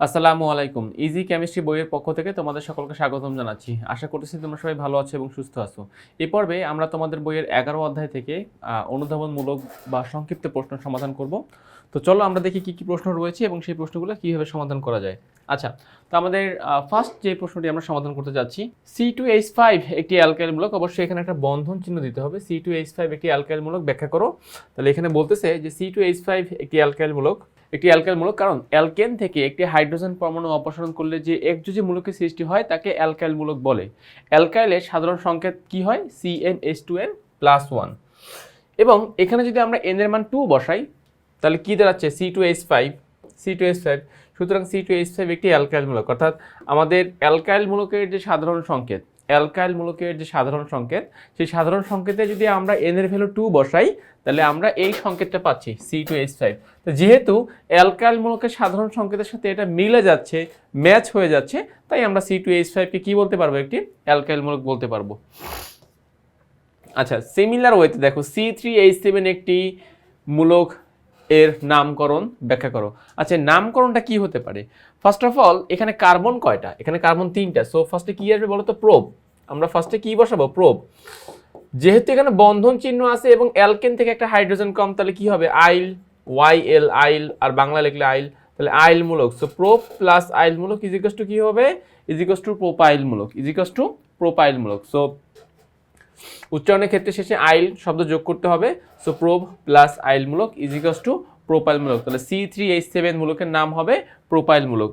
আসসালামু আলাইকুম। Easy chemistry বইয়ের পক্ষ থেকে তোমাদের সকলকে স্বাগতম জানাচ্ছি। আশা করতেছি তোমরা সবাই ভালো আছো এবং সুস্থ আছো। এ পর্বে আমরা তোমাদের বইয়ের এগারো অধ্যায় থেকে অনুধাবনমূলক বা সংক্ষিপ্ত প্রশ্ন সমাধান করব। তো চলো আমরা দেখি কি কি প্রশ্ন রয়েছে এবং সেই প্রশ্নগুলো কীভাবে সমাধান করা যায়। আচ্ছা তো আমাদের ফার্স্ট যে প্রশ্নটি আমরা সমাধান করতে যাচ্ছি সি টু এইচ ফাইভ একটি অ্যালকাইল মূলক অবশ্যই এখানে একটা বন্ধন চিহ্ন দিতে হবে। সি টু এইচ ফাইভ একটি অ্যালকাইল মূলক ব্যাখ্যা করো। তাহলে এখানে বলতেছে যে সি টু এইচ ফাইভ একটি অ্যালকাইল মূলক একটি অ্যালকাইল মূলক, কারণ অ্যালকেন থেকে একটি হাইড্রোজেন পরমাণু অপসারণ করলে যে একযোজি মূলকের সৃষ্টি হয়, তাকে অ্যালকাইল মূলক বলে। অ্যালকাইলের সাধারণ সংকেত কি হয়? C N S two N plus one এবং এখানে যদি আমরা এন এর মান টু বসাই, তাহলে কী দাঁড়াচ্ছে? C two H five C two H five সুতরাং সি টু এইচ ফাইভ একটি অ্যালকাইল মূলক। অর্থাৎ আমাদের অ্যালকাইল মূলকের যে সাধারণ সংকেত অ্যালকাইল মূলকের যে সাধারণ সংকেত, সেই সাধারণ সংকেতে যদি আমরা এন এর ভ্যালু টু বসাই, তাহলে আমরা এই সংকেতটা পাচ্ছি সি টু এইচ ফাইভ তো যেহেতু অ্যালকাইল মূলকের সাধারণ সংকেতের সাথে এটা মিলে যাচ্ছে, ম্যাচ হয়ে যাচ্ছে, তাই আমরা সি টু এইচ ফাইভকে কী বলতে পারব একটি? অ্যালকাইল মূলক বলতে পারব। আচ্ছা সিমিলার ওয়েতে দেখো সি থ্রি এইচ সেভেন একটি মূলক এর নামকরণ ব্যাখ্যা করো। আচ্ছা নামকরণটা কি হতে পারে? ফার্স্ট অফ অল এখানে কার্বন কয়টা? এখানে কার্বন তিনটা। সো ফার্স্টে কি আসবে বলো তো প্রোব আমরা ফার্স্টে কি বসাবো? প্রোব যেহেতু এখানে বন্ধন চিহ্ন আছে এবং অ্যালকেন থেকে একটা হাইড্রোজেন কম, তাহলে কি হবে? আইল ওয়াই এল আইল আর বাংলা লিখলে আইল তাহলে আইল মূলক। সো প্রোপ প্লাস আইল মূলক ইজিকস টু কি হবে? ইজিকস টু প্রোপাইল মূলক। ইজিকস টু প্রোপাইল মূলক। সো উচ্চারণের ক্ষেত্রে শেষে আইল শব্দ যোগ করতে হবে। সো প্রোব প্লাস আইল মূলক ইজিকস টু প্রোপাইল মূলক তাহলে সি থ্রি এইচ সেভেন মূলকের নাম হবে প্রোপাইল মূলক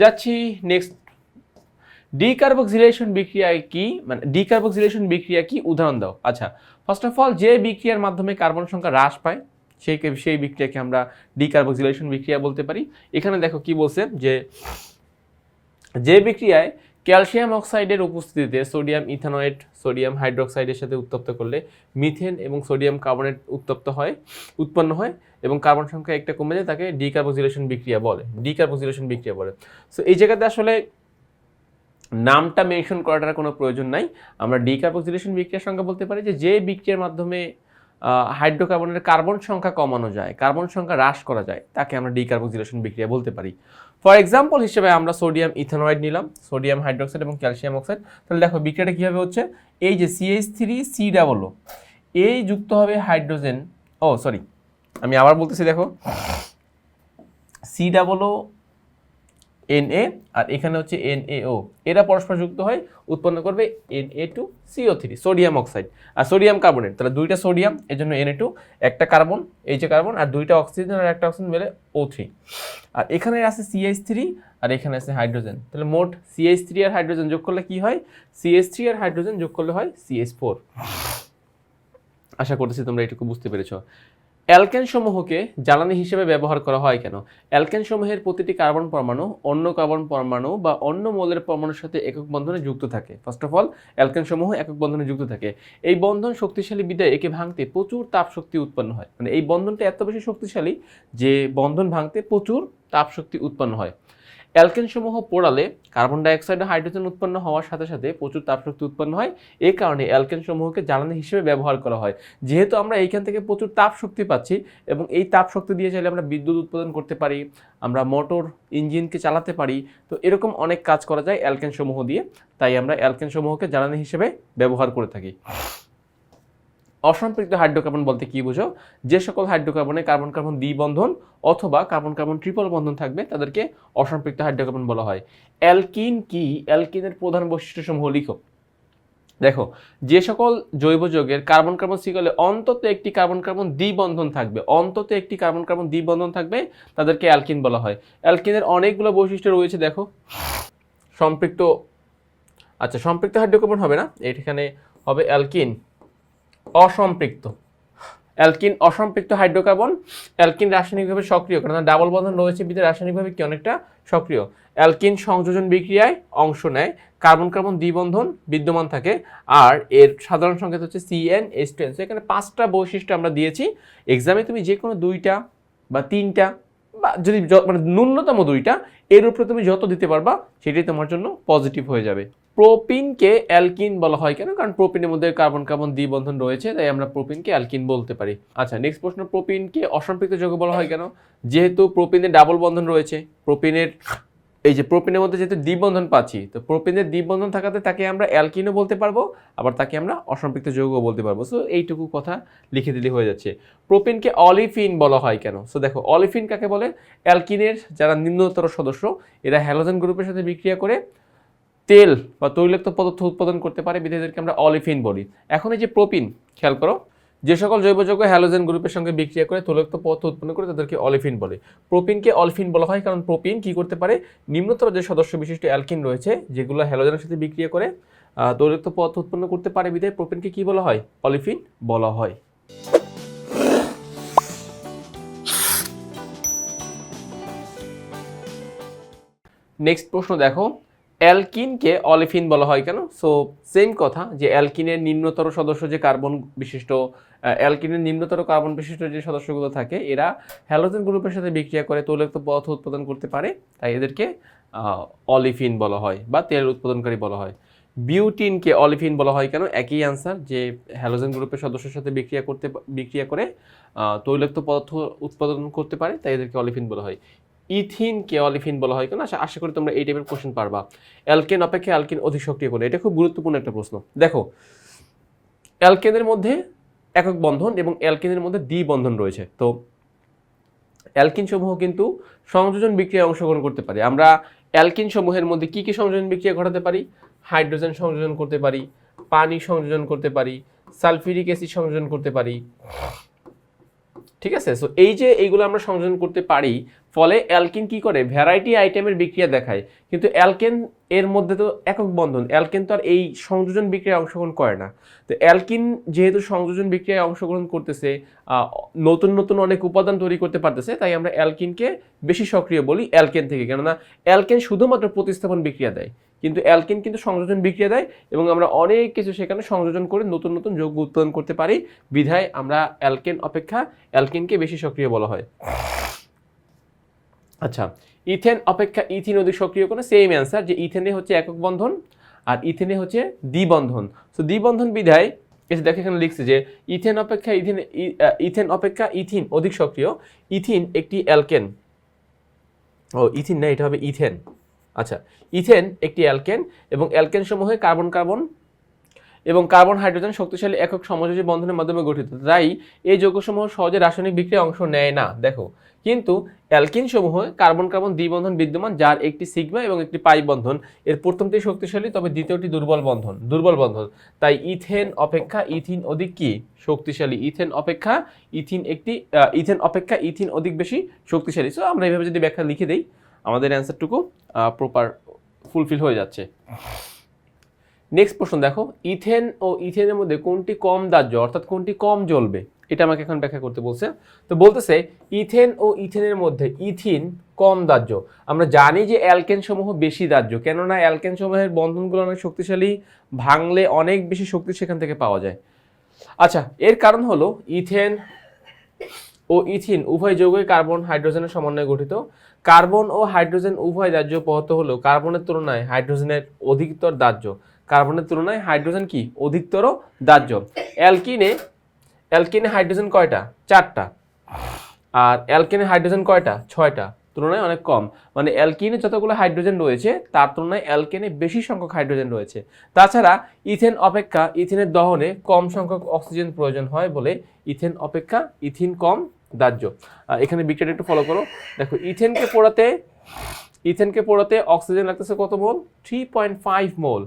যাচ্ছি নেক্সট ডিকার্বক্সিলেশন বিক্রিয়া কি? মানে ডিকার্বক্সিলেশন বিক্রিয়া কি? উদাহরণ দাও। আচ্ছা ফার্স্ট অফ অল যে বিক্রিয়ার মাধ্যমে কার্বন সংখ্যা হ্রাস পায় সেই সেই বিক্রিয়াকে আমরা ডিকার্বক্সিলেশন বিক্রিয়া বলতে পারি। এখানে দেখো কি বলছে যে যে বিক্রিয়ায় ক্যালসিয়াম অক্সাইডের উপস্থিতিতে সোডিয়াম ইথানয়েট সোডিয়াম হাইড্রোক্সাইডের সাথে উত্তপ্ত করলে মিথেন এবং সোডিয়াম কার্বনেট উত্তপ্ত হয়, উৎপন্ন হয় এবং কার্বন সংখ্যা একটা কমে যায়, তাকে ডিকার্বক্সিলেশন বিক্রিয়া বলে। ডিকার্বক্সিলেশন বিক্রিয়া বলে। সো এই জায়গাতে আসলে নামটা মেনশন করাটার কোনো প্রয়োজন নাই। আমরা ডিকার্বক্সিলেশন বিক্রিয়ার সংখ্যা বলতে পারি যে যে বিক্রিয়ার মাধ্যমে হাইড্রোকার্বনের কার্বন সংখ্যা কমানো যায়, কার্বন সংখ্যা হ্রাস করা যায়, তাকে আমরা ডিকার্বক্সিলেশন বিক্রিয়া বলতে পারি। ফর এক্সাম্পল হিসেবে আমরা সোডিয়াম ইথানয়েড নিলাম, সোডিয়াম হাইড্রোক্সাইড এবং ক্যালসিয়াম অক্সাইড। তাহলে দেখো বিক্রিয়াটা কীভাবে হচ্ছে? এই যে সিএইচ থ্রি সি ডাবল এই যুক্ত হবে হাইড্রোজেন, ও সরি আমি আবার বলতেছি দেখো। C double N A R এখানে হচ্ছে এন এ ও এরা পরস্পর যুক্ত হয় উৎপন্ন করবে N A two CO three sodium oxide R sodium carbonate তাহলে দুইটা সোডিয়াম এর জন্য এন এ টু একটা কার্বন এই যে কার্বন আর দুইটা অক্সিজেন আর একটা অক্সিজেন মিলে ও থ্রি আর এখানে আছে সিএইচ থ্রি আর এখানে আছে হাইড্রোজেন তাহলে মোট সিএইচ থ্রি আর হাইড্রোজেন যোগ করলে কি হয়? সিএইচ থ্রি আর হাইড্রোজেন যোগ করলে হয় সিএইচ ফোর আশা করতেছি তোমরা এটুকু বুঝতে পেরেছ। অ্যালকেন সমূহকে জ্বালানি হিসেবে ব্যবহার করা হয় কেন? অ্যালকেন সমূহের প্রতিটি কার্বন পরমাণু অন্য কার্বন পরমাণু বা অন্য মৌলের পরমাণুর সাথে একক বন্ধনে যুক্ত থাকে। ফার্স্ট অফ অল অ্যালকেন সমূহ একক বন্ধনে যুক্ত থাকে। এই বন্ধন শক্তিশালী বিদায় একে ভাঙতে প্রচুর তাপ শক্তি উৎপন্ন হয়। মানে এই বন্ধনটা এত বেশি শক্তিশালী যে বন্ধন ভাঙতে প্রচুর তাপ শক্তি উৎপন্ন হয়। অ্যালকেন সমূহ পোড়ালে কার্বন ডাইঅক্সাইড ও হাইড্রোজেন উৎপন্ন হওয়ার সাথে সাথে প্রচুর তাপশক্তি উৎপন্ন হয়। এই কারণে অ্যালকেন সমূহকে জ্বালানি হিসেবে ব্যবহার করা হয়। যেহেতু আমরা এইখান থেকে প্রচুর তাপ শক্তি পাচ্ছি এবং এই তাপ শক্তি দিয়ে চাইলে আমরা বিদ্যুৎ উৎপাদন করতে পারি, আমরা মোটর ইঞ্জিনকে চালাতে পারি, তো এরকম অনেক কাজ করা যায় অ্যালকেন সমূহ দিয়ে। তাই আমরা অ্যালকেন সমূহকে জ্বালানি হিসেবে ব্যবহার করে থাকি। অসম্পৃক্ত হাইড্রোকার্বন বলতে কি বুঝো? যে সকল হাইড্রোকার্বনে কার্বন কার্বন দ্বি বন্ধন অথবা কার্বন কার্বন ট্রিপল বন্ধন থাকবে, তাদেরকে অসম্পৃক্ত হাইড্রোকার্বন বলা হয়। অ্যালকিন কি? অ্যালকিনের প্রধান বৈশিষ্ট্যসমূহ লিখো। দেখো, যে সকল জৈব যৌগের কার্বন কার্বন সিকলে অন্তত একটি কার্বন কার্বন দ্বিবন্ধন থাকবে, অন্তত একটি কার্বন কার্বন দ্বিবন্ধন থাকবে, তাদেরকে অ্যালকিন বলা হয়। অ্যালকিনের অনেকগুলো বৈশিষ্ট্য রয়েছে, দেখো। সম্পৃক্ত আচ্ছা সম্পৃক্ত হাইড্রোকার্বন হবে না, এখানে হবে অ্যালকিন। অসম্পৃক্ত। অ্যালকিন, অসম্পৃক্ত হাইড্রোকার্বন, অ্যালকিন রাসায়নিকভাবে সক্রিয়, কারণ ডাবল বন্ধন রয়েছে বিধে রাসায়নিকভাবে কি অনেকটা সক্রিয়। অ্যালকিন সংযোজন বিক্রিয়ায় অংশ নেয়, কার্বন কার্বন দ্বিবন্ধন বিদ্যমান থাকে, আর এর সাধারণ সংকেত হচ্ছে সিএন এস টেন এখানে পাঁচটা বৈশিষ্ট্য আমরা দিয়েছি। এক্সামে তুমি যে কোনো দুইটা বা তিনটা বা যদি মানে ন্যূনতম দুইটা, এর উপরে তুমি যত দিতে পারবা, সেটাই তোমার জন্য পজিটিভ হয়ে যাবে। প্রোপিনকে অ্যালকিন বলা হয় কেন? কারণ প্রোপিনের মধ্যে কার্বন কার্বন দ্বিবন্ধন রয়েছে, তাই আমরা প্রোপিনকে অ্যালকিন বলতে পারি। আচ্ছা নেক্সট প্রশ্ন প্রোপিনকে অসম্পৃক্ত যৌগ বলা হয় কেন? যেহেতু প্রোপিনের ডাবল বন্ধন রয়েছে প্রোপিনের এই যে প্রোপিনের মধ্যে যেহেতু দ্বিবন্ধন পাচ্ছি, তো প্রোপিনের দ্বিবন্ধন থাকাতে তাকে আমরা অ্যালকিনও বলতে পারব, আবার তাকে আমরা অসম্পৃক্ত যৌগও বলতে পারব। সো এইটুকু কথা লিখে দিলে হয়ে যাচ্ছে। প্রোপিনকে অলিফিন বলা হয় কেন? সো দেখো অলিফিন কাকে বলে? অ্যালকিনের যারা নিম্নতর সদস্য, এরা হ্যালোজেন গ্রুপের সাথে বিক্রিয়া করে তেল বা তৈলাক্ত পদার্থ উৎপাদন করতে পারে বিধায়ীদেরকে আমরা অলিফিন বলি। এখন এই যে প্রোপিন, খেয়াল করো, যে সকল জৈব যৌগ হ্যালোজেন গ্রুপের সঙ্গে বিক্রিয়া করে তৈলাক্ত পদার্থ উৎপন্ন করে তাদেরকে অলিফিন বলে। প্রোপিনকে অলিফিন বলা হয় কারণ প্রোপিন কি করতে পারে? নিম্নতর যে সদস্য বিশিষ্ট অ্যালকিন রয়েছে, যেগুলো হ্যালোজেনের সাথে বিক্রিয়া করে তৈলাক্ত পদার্থ উৎপন্ন করতে পারে বিধায় প্রোপিনকে কি বলা হয়? অলিফিন বলা হয়। নেক্সট প্রশ্ন দেখো। অ্যালকিনকে অলিফিন বলা হয় কেন? সো সেম কথা যে অ্যালকিনের নিম্নতর সদস্য যে কার্বন বিশিষ্ট অ্যালকিনের নিম্নতর কার্বন বিশিষ্ট যে সদস্যগুলো থাকে, এরা হ্যালোজেন গ্রুপের সাথে বিক্রিয়া করে তৈলাক্ত পদার্থ উৎপাদন করতে পারে, তাই এদেরকে অলিফিন বলা হয় বা তেল উৎপাদনকারী বলা হয়। বিউটিনকে অলিফিন বলা হয় কেন? একই আনসার যে হ্যালোজেন গ্রুপের সদস্যের সাথে বিক্রিয়া করতে, বিক্রিয়া করে তৈলাক্ত পদার্থ উৎপাদন করতে পারে, তাই এদেরকে অলিফিন বলা হয়। ইথিনকে অলিফিন বলা হয় কেন? আশা আশা করি তোমরা এই টাইপের কোশ্চেন পারবা। অ্যালকেন অপেক্ষা অ্যালকিন অধিক সক্রিয় করে এটা খুব গুরুত্বপূর্ণ একটা প্রশ্ন। দেখো, অ্যালকেনের মধ্যে একক বন্ধন এবং অ্যালকেনের মধ্যে দ্বি বন্ধন রয়েছে। তো অ্যালকিন সমূহ কিন্তু সংযোজন বিক্রিয়ায় অংশগ্রহণ করতে পারে। আমরা অ্যালকিন সমূহের মধ্যে কি কি সংযোজন বিক্রিয়া ঘটাতে পারি? হাইড্রোজেন সংযোজন করতে পারি, পানি সংযোজন করতে পারি সালফিউরিক অ্যাসিড সংযোজন করতে পারি। ঠিক আছে? সো এই যে এইগুলো আমরা সংযোজন করতে পারি ফলে অ্যালকিন কি করে? ভ্যারাইটি আইটেমের বিক্রিয়া দেখায়। কিন্তু অ্যালকেন এর মধ্যে তো একক বন্ধন। অ্যালকেন তো আর এই সংযোজন বিক্রিয়ায় অংশগ্রহণ করে না। তো অ্যালকিন যেহেতু সংযোজন বিক্রিয়ায় অংশগ্রহণ করতেছে নতুন নতুন অনেক উপাদান তৈরি করতে পারতেছে, তাই আমরা অ্যালকিনকে বেশি সক্রিয় বলি অ্যালকেন থেকে। কেননা অ্যালকেন শুধুমাত্র প্রতিস্থাপন বিক্রিয়া দেয়। কিন্তু অ্যালকিন কিন্তু সংযোজন বিক্রিয়া দেয় এবং আমরা অনেক কিছু সেখানে সংযোজন করে নতুন নতুন যৌগ উৎপাদন করতে পারি। বিধায় আমরা অ্যালকেন অপেক্ষা অ্যালকিনকে বেশি সক্রিয় বলা হয়। আচ্ছা ইথেন অপেক্ষা ইথিন অধিক সক্রিয় কোনো সেম অ্যান্সার যে ইথেনে হচ্ছে একক বন্ধন আর ইথেনে হচ্ছে দ্বিবন্ধন। তো দ্বিবন্ধন বিধায় এসে দেখো এখানে লিখছে যে ইথেন অপেক্ষা ইথিন ইথেন অপেক্ষা ইথিন অধিক সক্রিয়, ইথিন একটি অ্যালকেন। ও, ইথিন না, এটা হবে ইথেন। আচ্ছা ইথেন একটি অ্যালকেন এবং অ্যালকেন সমূহে কার্বন কার্বন এবং কার্বন হাইড্রোজেন শক্তিশালী একক সমযোজী বন্ধনের মাধ্যমে গঠিত। তাই এই যৌগসমূহ সহজে রাসায়নিক বিক্রিয়ায় অংশ নেয় না, দেখো। কিন্তু অ্যালকিন সমূহ কার্বন কার্বন দ্বিবন্ধন বিদ্যমান, যার একটি সিগমা এবং একটি পাই বন্ধন। এর প্রথমটি শক্তিশালী, তবে দ্বিতীয়টি দুর্বল বন্ধন দুর্বল বন্ধন। তাই ইথেন অপেক্ষা ইথিন অধিক কি? শক্তিশালী। ইথেন অপেক্ষা ইথিন একটি ইথেন অপেক্ষা ইথিন অধিক বেশি শক্তিশালী। সো আমরা এইভাবে যদি ব্যাখ্যা লিখে দিই, আমাদের অ্যান্সারটুকু প্রপার ফুলফিল হয়ে যাচ্ছে। নেক্সট প্রশ্ন দেখো, ইথেন ও ইথেনের মধ্যে কোনটি কম দাহ্য, অর্থাৎ কোনটি কম জ্বলবে? এটা আমাকে এখন ব্যাখ্যা করতে বলছে। তো বলতেছে, ইথেন ও ইথেনের মধ্যে ইথিন কম দাহ্য। আমরা জানি যে অ্যালকেন সমূহ বেশি দাহ্য, কেননা অ্যালকেন সমূহের বন্ধনগুলো অনেক শক্তিশালী, ভাঙলে অনেক বেশি শক্তি সেখান থেকে পাওয়া যায়। আচ্ছা এর কারণ হলো ইথেন ও ইথিন উভয় যৌগই কার্বন, হাইড্রোজেনের সমন্বয়ে গঠিত। কার্বন ও হাইড্রোজেন উভয় দাহ্য পদার্থ হলেও কার্বনের তুলনায় হাইড্রোজেনের অধিকতর দাহ্য। কার্বনের তুলনায় হাইড্রোজেন কি অধিকতর দাহ্য? অ্যালকিনে অ্যালকিনে হাইড্রোজেন কয়টা? চারটা। আর অ্যালকেনে হাইড্রোজেন কয়টা? ছয়টা। তুলনায় অনেক কম। মানে অ্যালকিনে যতগুলো হাইড্রোজেন রয়েছে, তার তুলনায় অ্যালকেনে বেশি সংখ্যক হাইড্রোজেন রয়েছে। তাছাড়া ইথেন অপেক্ষা ইথেনের দহনে কম সংখ্যক অক্সিজেন প্রয়োজন হয় বলে ইথেন অপেক্ষা ইথিন কম দাহ্য। এখানে বিক্রিয়াটা একটু ফলো করো। দেখো, ইথেনকে পোড়াতে ইথেনকে পোড়াতে অক্সিজেন লাগতেছে কত mole? Three point five mole.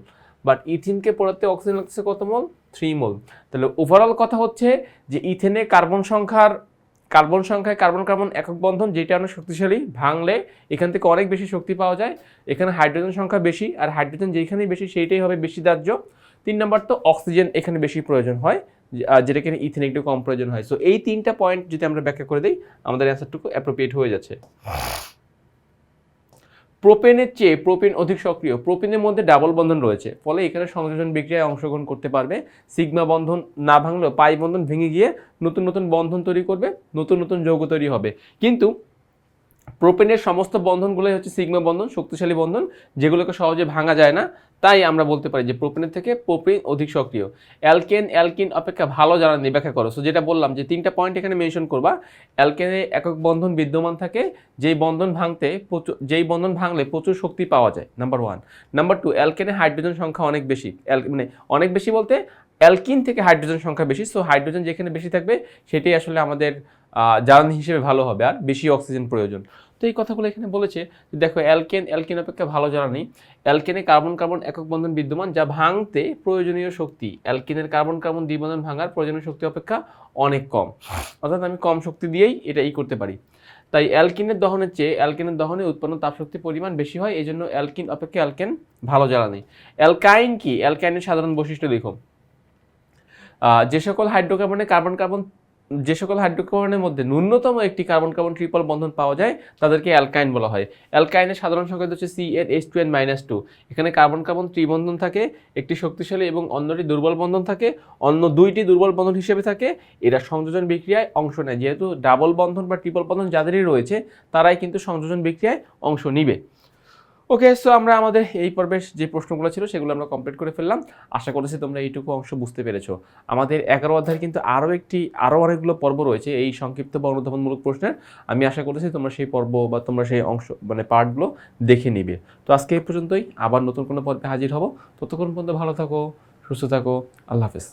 But ইথিনকে পোড়াতে অক্সিজেন লাগতেছে কত মোল? Three mole. তাহলে ওভারঅল কথা হচ্ছে যে ইথেনে কার্বন সংখ্যার কার্বন সংখ্যায় কার্বন কার্বন একক বন্ধন যেটা অনেক শক্তিশালী ভাঙলে এখান থেকে অনেক বেশি শক্তি পাওয়া যায়। এখানে হাইড্রোজেন সংখ্যা বেশি আর হাইড্রোজেন যেখানেই বেশি সেইটাই হবে বেশি দাহ্য। তিন নম্বর তো অক্সিজেন এখানে বেশি প্রয়োজন হয় যেটা কিনা ইথেন একটু কম প্রয়োজন হয়। সো এই তিনটা পয়েন্ট যদি আমরা ব্যাখ্যা করে দিই, আমাদের অ্যান্সারটুকু অ্যাপ্রোপ্রিয়েট হয়ে যাচ্ছে। প্রোপেনের চেয়ে প্রোপেন অধিক সক্রিয়। প্রোপেনের মধ্যে ডাবল বন্ধন রয়েছে। ফলে এখানে সংযোজন বিক্রিয়ায় অংশগ্রহণ করতে পারবে। সিগমা বন্ধন না ভাঙলেও পাই বন্ধন ভেঙে গিয়ে নতুন নতুন বন্ধন তৈরি করবে, নতুন নতুন যৌগ তৈরি হবে। কিন্তু প্রোপেনের সমস্ত বন্ধনগুলোই হচ্ছে সিগমা বন্ধন, শক্তিশালী বন্ধন, যেগুলোকে সহজে ভাঙা যায় না। তাই আমরা বলতে পারি যে প্রোপেনের থেকে প্রোপিন অধিক সক্রিয়। অ্যালকেন অ্যালকিন অপেক্ষা ভালো জ্বালানি ব্যাখ্যা করো। সো যেটা বললাম যে তিনটা পয়েন্ট এখানে মেনশন করবা। অ্যালকেনে একক বন্ধন বিদ্যমান থাকে, যেই বন্ধন ভাঙতে প্রচুর, যেই বন্ধন ভাঙলে প্রচুর শক্তি পাওয়া যায় নাম্বার ওয়ান নাম্বার টু অ্যালকেনে হাইড্রোজেন সংখ্যা অনেক বেশি। মানে অনেক বেশি বলতে অ্যালকিন থেকে হাইড্রোজেন সংখ্যা বেশি। সো হাইড্রোজেন যেখানে বেশি থাকবে, সেটাই আসলে আমাদের জ্বালানি হিসেবে ভালো হবে আর বেশি অক্সিজেন প্রয়োজন। তো এই কথাগুলো এখানে বলেছে যে দেখো, অ্যালকেন, অ্যালকিন অপেক্ষা ভালো জ্বালানি। অ্যালকেনে কার্বন কার্বন একক বন্ধন বিদ্যমান যা ভাঙতে প্রয়োজনীয় শক্তি। অ্যালকেনের কার্বন কার্বন দ্বিবন্ধন ভাঙার প্রয়োজনীয় শক্তি অপেক্ষা অনেক কম। অর্থাৎ আমি কম শক্তি দিয়েই এটা ই করতে পারি। তাই অ্যালকিনের দহনের চেয়ে অ্যালকিনের দহনে উৎপন্ন তাপশক্তির পরিমাণ বেশি হয় এই জন্য অ্যালকিন অপেক্ষা অ্যালকেন ভালো জ্বালানি। অ্যালকাইন কি? অ্যালকাইনের সাধারণ বৈশিষ্ট্য দেখো। যে সকল হাইড্রোকার্বনে কার্বন কার্বন যে সকল হাইড্রোকার্বনের মধ্যে ন্যূনতম একটি কার্বন কার্বন ট্রিপল বন্ধন পাওয়া যায়, তাদেরকে অ্যালকাইন বলা হয়। অ্যালকাইনের সাধারণ সংখ্যা হচ্ছে C N H two N minus two এখানে কার্বন কার্বন ত্রিবন্ধন থাকে, একটি শক্তিশালী এবং অন্যটি দুর্বল বন্ধন থাকে, অন্য দুইটি দুর্বল বন্ধন হিসেবে থাকে। এরা সংযোজন বিক্রিয়ায় অংশ নেয়, যেহেতু ডাবল বন্ধন বা ট্রিপল বন্ধন যাদেরই রয়েছে, তারাই কিন্তু সংযোজন বিক্রিয়ায় অংশ নিবে। ওকে সো আমরা আমাদের এই পর্বের যে প্রশ্নগুলো ছিল সেগুলো আমরা কমপ্লিট করে ফেললাম। আশা করেছি তোমরা এইটুকু অংশ বুঝতে পেরেছ। আমাদের এগারো অধ্যায়ের কিন্তু আরও একটি, আরও অনেকগুলো পর্ব রয়েছে এই সংক্ষিপ্ত বা অনুধাবনমূলক প্রশ্নের। আমি আশা করেছি তোমরা সেই পর্ব বা তোমরা সেই অংশ মানে পার্টগুলো দেখে নিবে। তো আজকে এই পর্যন্তই। আবার নতুন কোনো পর্বে হাজির হব। ততক্ষণ পর্যন্ত ভালো থাকো, সুস্থ থাকো। আল্লাহ হাফেজ।